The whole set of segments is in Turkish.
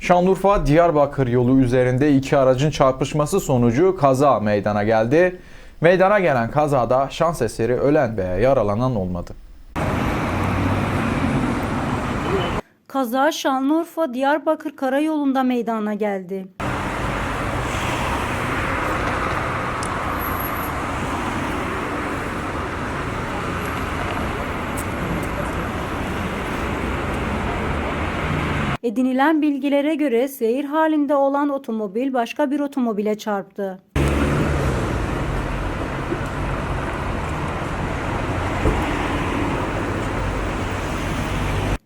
Şanlıurfa Diyarbakır yolu üzerinde iki aracın çarpışması sonucu kaza meydana geldi. Meydana gelen kazada şans eseri ölen veya yaralanan olmadı. Kaza Şanlıurfa Diyarbakır Karayolu'nda meydana geldi. Edinilen bilgilere göre seyir halinde olan otomobil başka bir otomobile çarptı.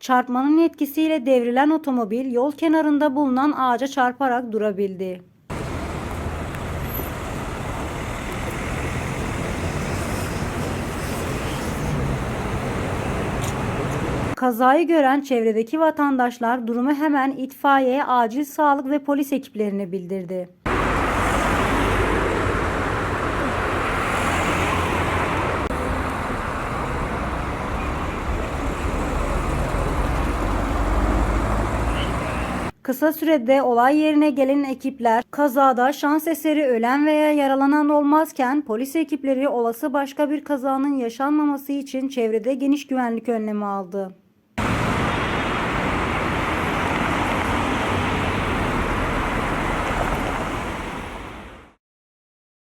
Çarpmanın etkisiyle devrilen otomobil yol kenarında bulunan ağaca çarparak durabildi. Kazayı gören çevredeki vatandaşlar durumu hemen itfaiye, acil sağlık ve polis ekiplerine bildirdi. Kısa sürede olay yerine gelen ekipler kazada şans eseri ölen veya yaralanan olmazken polis ekipleri olası başka bir kazanın yaşanmaması için çevrede geniş güvenlik önlemi aldı.